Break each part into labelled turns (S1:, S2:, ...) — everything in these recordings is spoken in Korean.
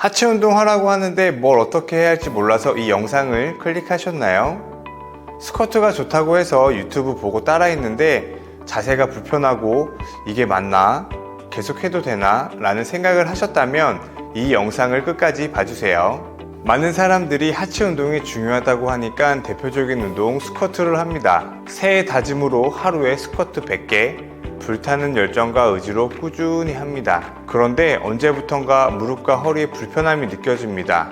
S1: 하체 운동 하라고 하는데 뭘 어떻게 해야 할지 몰라서 이 영상을 클릭하셨나요? 스쿼트가 좋다고 해서 유튜브 보고 따라 했는데 자세가 불편하고 이게 맞나? 계속 해도 되나? 라는 생각을 하셨다면 이 영상을 끝까지 봐주세요. 많은 사람들이 하체 운동이 중요하다고 하니까 대표적인 운동 스쿼트를 합니다. 새해 다짐으로 하루에 스쿼트 100개, 불타는 열정과 의지로 꾸준히 합니다. 그런데 언제부턴가 무릎과 허리에 불편함이 느껴집니다.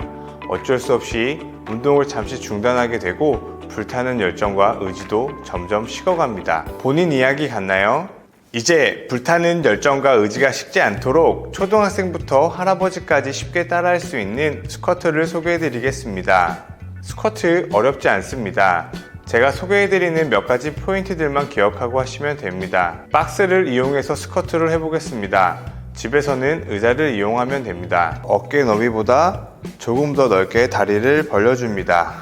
S1: 어쩔 수 없이 운동을 잠시 중단하게 되고 불타는 열정과 의지도 점점 식어갑니다. 본인 이야기 같나요? 이제 불타는 열정과 의지가 식지 않도록 초등학생부터 할아버지까지 쉽게 따라할 수 있는 스쿼트를 소개해 드리겠습니다. 스쿼트 어렵지 않습니다. 제가 소개해드리는 몇 가지 포인트들만 기억하고 하시면 됩니다. 박스를 이용해서 스쿼트를 해보겠습니다. 집에서는 의자를 이용하면 됩니다. 어깨 너비보다 조금 더 넓게 다리를 벌려줍니다.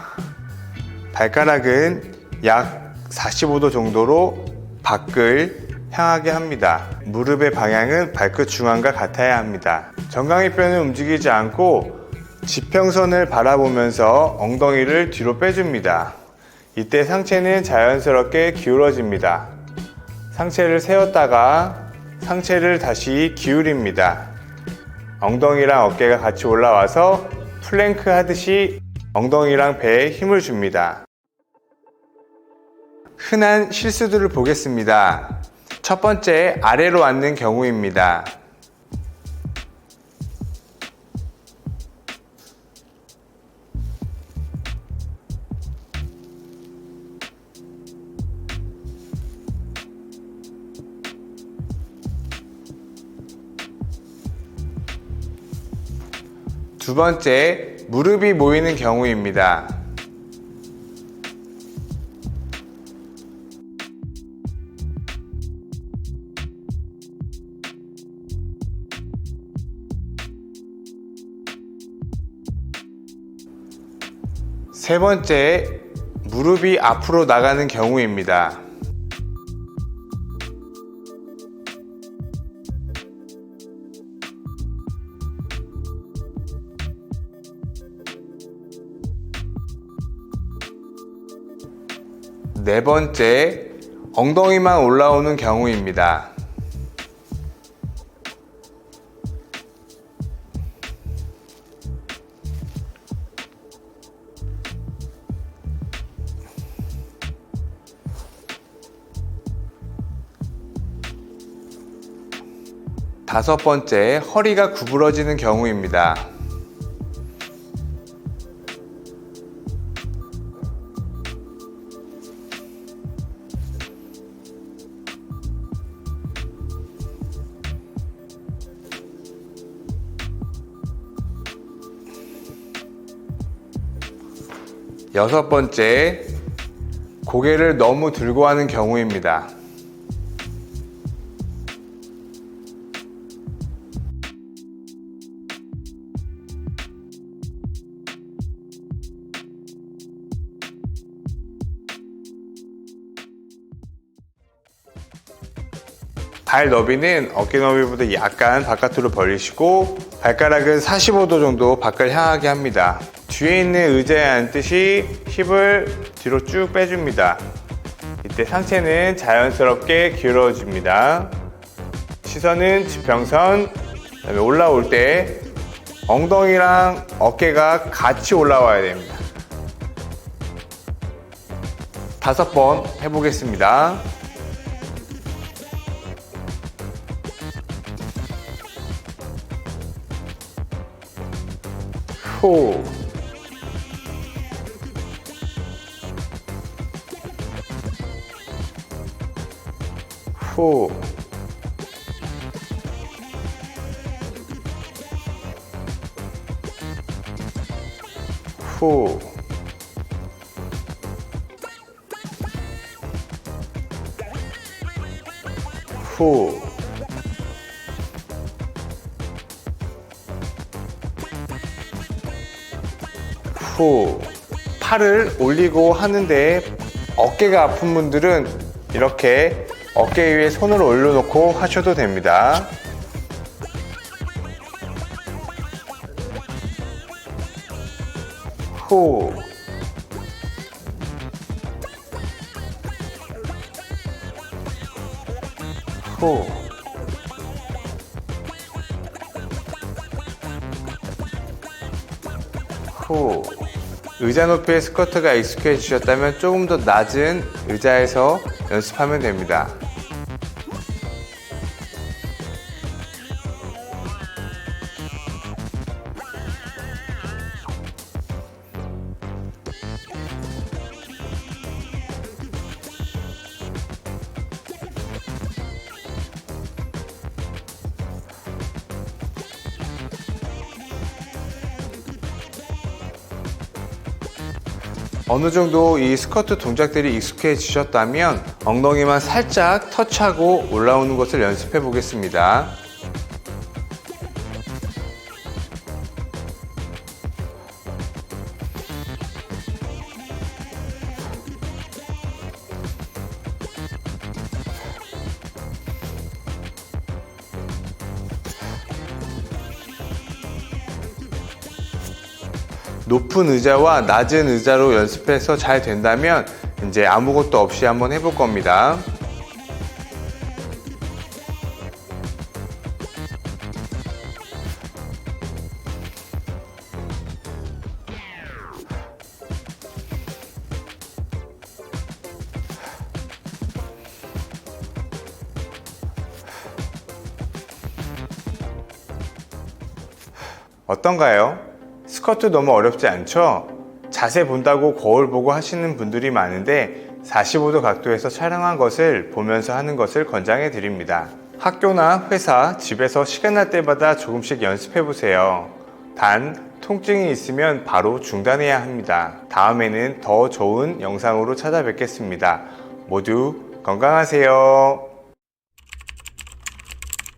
S1: 발가락은 약 45도 정도로 밖을 향하게 합니다. 무릎의 방향은 발끝 중앙과 같아야 합니다. 정강이 뼈는 움직이지 않고 지평선을 바라보면서 엉덩이를 뒤로 빼줍니다. 이때 상체는 자연스럽게 기울어집니다. 상체를 세웠다가 상체를 다시 기울입니다. 엉덩이랑 어깨가 같이 올라와서 플랭크 하듯이 엉덩이랑 배에 힘을 줍니다. 흔한 실수들을 보겠습니다. 첫 번째, 아래로 앉는 경우입니다. 두 번째, 무릎이 모이는 경우입니다. 세 번째, 무릎이 앞으로 나가는 경우입니다. 네 번째, 엉덩이만 올라오는 경우입니다. 다섯 번째, 허리가 구부러지는 경우입니다. 여섯 번째, 고개를 너무 들고 하는 경우입니다. 발 너비는 어깨 너비보다 약간 바깥으로 벌리시고 발가락은 45도 정도 밖을 향하게 합니다. 뒤에 있는 의자에 앉듯이 힙을 뒤로 쭉 빼줍니다. 이때 상체는 자연스럽게 기울어집니다. 시선은 지평선, 그다음에 올라올 때 엉덩이랑 어깨가 같이 올라와야 됩니다. 다섯 번 해보겠습니다. 호. 호. 호. 호. 후 팔을 올리고 하는데 어깨가 아픈 분들은 이렇게 어깨 위에 손을 올려놓고 하셔도 됩니다. 호. 호. 호. 의자 높이의 스쿼트가 익숙해지셨다면 조금 더 낮은 의자에서 연습하면 됩니다. 어느 정도 이 스쿼트 동작들이 익숙해지셨다면 엉덩이만 살짝 터치하고 올라오는 것을 연습해 보겠습니다. 높은 의자와 낮은 의자로 연습해서 잘 된다면 이제 아무것도 없이 한번 해볼 겁니다. 어떤가요? 스쿼트 너무 어렵지 않죠? 자세 본다고 거울 보고 하시는 분들이 많은데 45도 각도에서 촬영한 것을 보면서 하는 것을 권장해 드립니다. 학교나 회사, 집에서 시간 날 때마다 조금씩 연습해 보세요. 단, 통증이 있으면 바로 중단해야 합니다. 다음에는 더 좋은 영상으로 찾아뵙겠습니다. 모두 건강하세요.